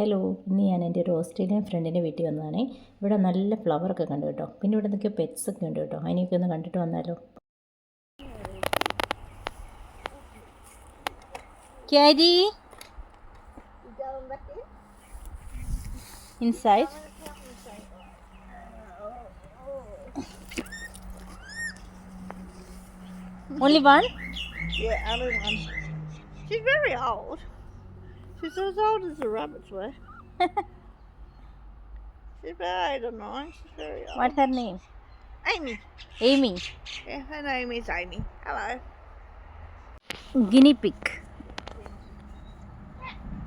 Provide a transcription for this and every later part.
Hello ഇന്ന് ഞാൻ എന്റെ ഒരു ഓസ്ട്രേലിയൻ ഫ്രണ്ടിന്റെ വീട്ടിൽ വന്നതാണേ. ഇവിടെ നല്ല ഫ്ലവറൊക്കെ കണ്ടു കേട്ടോ. പിന്നെ ഇവിടെ എന്തൊക്കെയോ പെറ്റ്സ് ഒക്കെ ഉണ്ട് കേട്ടോ. അതിനെയൊക്കെ ഒന്ന് കണ്ടിട്ട് വന്നാലോ? Carry? Inside only one. She's very old. She's as old as the rabbits were. she's about, I don't know, she's very old. What's her name? Amy. Amy. Yeah, her name is Amy. Hello. Guinea pig.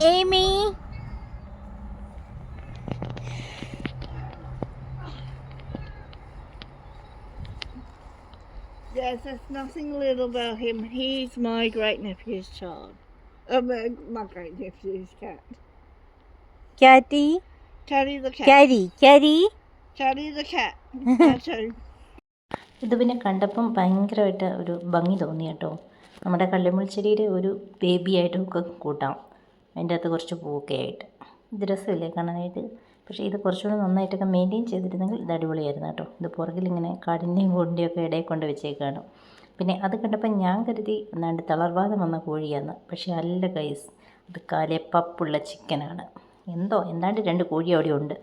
Amy. Yes, there's nothing little about him. He's my great nephew's child. Um, uh, my great nephew's cat. Caddy? Caddy the cat. Caddy, Caddy? Caddy the cat. That's. ഇത് പിന്നെ കണ്ടപ്പം ഭയങ്കരമായിട്ട് ഒരു ഭംഗി തോന്നി കേട്ടോ നമ്മുടെ കള്ളിമുൾച്ചെടിയുടെ ഒരു ബേബി ആയിട്ടൊക്കെ കൂട്ടാം അതിന്റെ അകത്ത് കുറച്ച് പൂവൊക്കെ ആയിട്ട് ഇത് രസമില്ലേ കാണാനായിട്ട് പക്ഷേ ഇത് കുറച്ചുകൂടി നന്നായിട്ടൊക്കെ മെയിന്റെയിൻ ചെയ്തിരുന്നെങ്കിൽ ഇത് അടിപൊളിയായിരുന്നു കേട്ടോ ഇത് പുറകിലിങ്ങനെ കാടിന്റെയും കൂടിന്റെയും ഒക്കെ ഇടയിൽ കൊണ്ട് വെച്ചേക്കാണ് പിന്നെ അത് കണ്ടപ്പോൾ ഞാൻ കരുതി എന്നാണ്ട് തളർവാദം വന്ന കോഴിയാണ്. പക്ഷേ അല്ല കൈസ് അത് കാലെ പപ്പുള്ള ചിക്കനാണ് എന്തോ എന്താണ്ട് രണ്ട് കോഴി അവിടെ ഉണ്ട്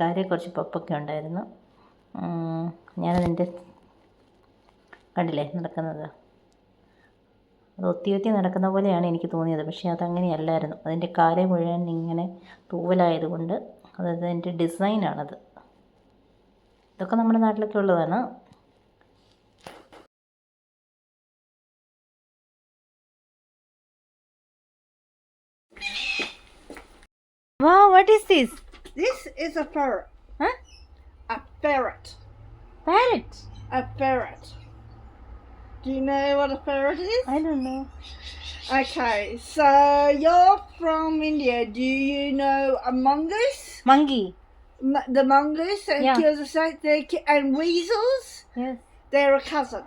കാലെ കുറച്ച് പപ്പൊക്കെ ഉണ്ടായിരുന്നു. ഞാനതിന്റെ കണ്ടില്ലേ നടക്കുന്നത്? അത് ഒത്തി ഒത്തി നടക്കുന്ന പോലെയാണ് എനിക്ക് തോന്നിയത്. പക്ഷേ അതങ്ങനെയല്ലായിരുന്നു അതിന്റെ കാലെ മുഴുവൻ ഇങ്ങനെ തൂവലായതുകൊണ്ട് അതായത് അതിന്റെ ഡിസൈനാണത് ഇതൊക്കെ നമ്മുടെ നാട്ടിലൊക്കെ ഉള്ളതാണ്. വാ what is this This is a ferret. Huh? A ferret. Parrot A ferret. Do you know what a ferret is? I don't know Okay, so you're from India. Do you know a mongoose? Monkey M- the mongoose that Yeah. kills the snake, they ki- and weasels. Yes They're a cousin.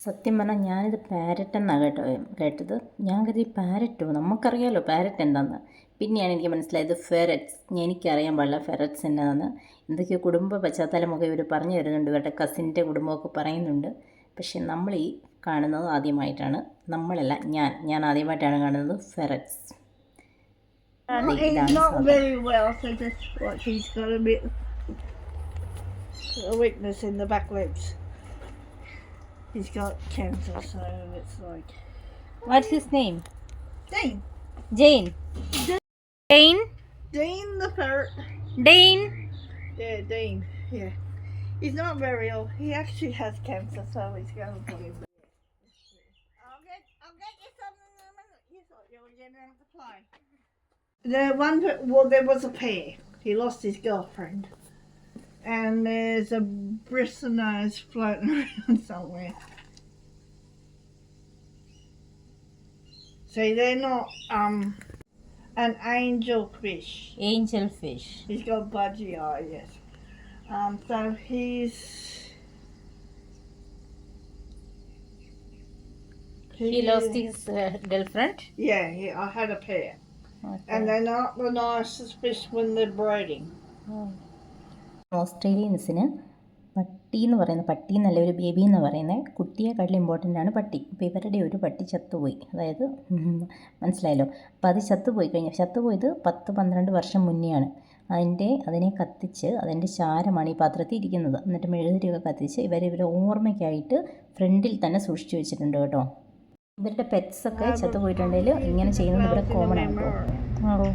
സത്യം പറഞ്ഞാൽ ഞാനിത് parrot എന്നാണ് കേട്ടോ കേട്ടത് ഞാൻ കരുതി Pareto നമുക്കറിയാലോ parrot എന്താന്ന് പിന്നെയാണ് എനിക്ക് മനസ്സിലായത് ഫെററ്റ്സ്. എനിക്കറിയാൻ പാടില്ല ഫെററ്റ്സ് എന്നതാണ് എന്തൊക്കെയോ കുടുംബ പശ്ചാത്തലമൊക്കെ ഇവർ പറഞ്ഞു തരുന്നുണ്ട്. ഇവരുടെ കസിന്റെ കുടുംബമൊക്കെ പറയുന്നുണ്ട്. പക്ഷേ നമ്മൾ ഈ കാണുന്നത് ആദ്യമായിട്ടാണ്. നമ്മളല്ല ഞാൻ. ഞാൻ ആദ്യമായിട്ടാണ് കാണുന്നത് ferrets. A weakness in the back legs. He's got cancer, so it's like what's his name Jane. Jane Dane? Dane the ferret. Dane? Yeah, Dane. Yeah. He's not very old. He actually has cancer, so he's going to be. I'll get, I'll get you a. You thought you were play. The one, well, there was a pair. He lost his girlfriend. And there's a bristle nose floating around somewhere. See, they're not, um, an angel fish. Angel fish He's got budgie eye, yes. Um, so he's. He lost his girlfriend Yeah, he, I had a pair. And they're not the nicest fish when they're breeding. ഓസ്ട്രേലിയൻസിന് പട്ടി എന്ന് പറയുന്നത് പട്ടി എന്നല്ല ഒരു baby എന്ന് പറയുന്നത് കുട്ടിയെക്കാട്ടിലും important ആണ് പട്ടി. അപ്പോൾ ഇവരുടെ ഒരു പട്ടി ചത്തുപോയി. അതായത് മനസ്സിലായല്ലോ? അപ്പോൾ അത് ചത്തുപോയി കഴിഞ്ഞാൽ ചത്തുപോയത് പത്ത് പന്ത്രണ്ട് വർഷം മുന്നെയാണ്. അതിന്റെ അതിനെ കത്തിച്ച് അതിന്റെ ചാരമാണ് ഈ പാത്രത്തിൽ ഇരിക്കുന്നത്. എന്നിട്ട് മെഴുകുതിരിയൊക്കെ കത്തിച്ച് ഇവർ ഇവരെ ഓർമ്മയ്ക്കായിട്ട് ഫ്രണ്ടിൽ തന്നെ സൂക്ഷിച്ചു വെച്ചിട്ടുണ്ട് കേട്ടോ. ഇവരുടെ പെറ്റ്സ് പെറ്റ്സൊക്കെ ചത്തുപോയിട്ടുണ്ടെങ്കിൽ ഇങ്ങനെ ചെയ്യുന്നത് ഇവിടെ കോമൺ ആണ് കേട്ടോ. ആണോ?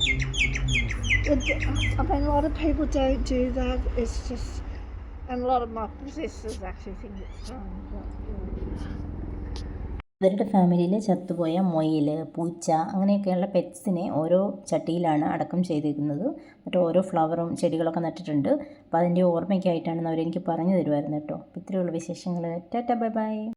And a lot of my sisters actually think it's fun. ഇവരുടെ ഫാമിലിയിൽ ചത്തുപോയ മൊയിൽ പൂച്ച അങ്ങനെയൊക്കെയുള്ള പെറ്റ്സിനെ ഓരോ ചട്ടിയിലാണ് അടക്കം ചെയ്തിരിക്കുന്നത്. മറ്റേ ഓരോ ഫ്ലവറും ചെടികളൊക്കെ നട്ടിട്ടുണ്ട്. അപ്പോൾ അതിന്റെ ഓർമ്മയ്ക്കായിട്ടാണെന്ന് അവരെനിക്ക് പറഞ്ഞു തരുമായിരുന്നു കേട്ടോ. ഇത്രയുള്ള വിശേഷങ്ങൾ ടാറ്റ ബൈ ബൈ.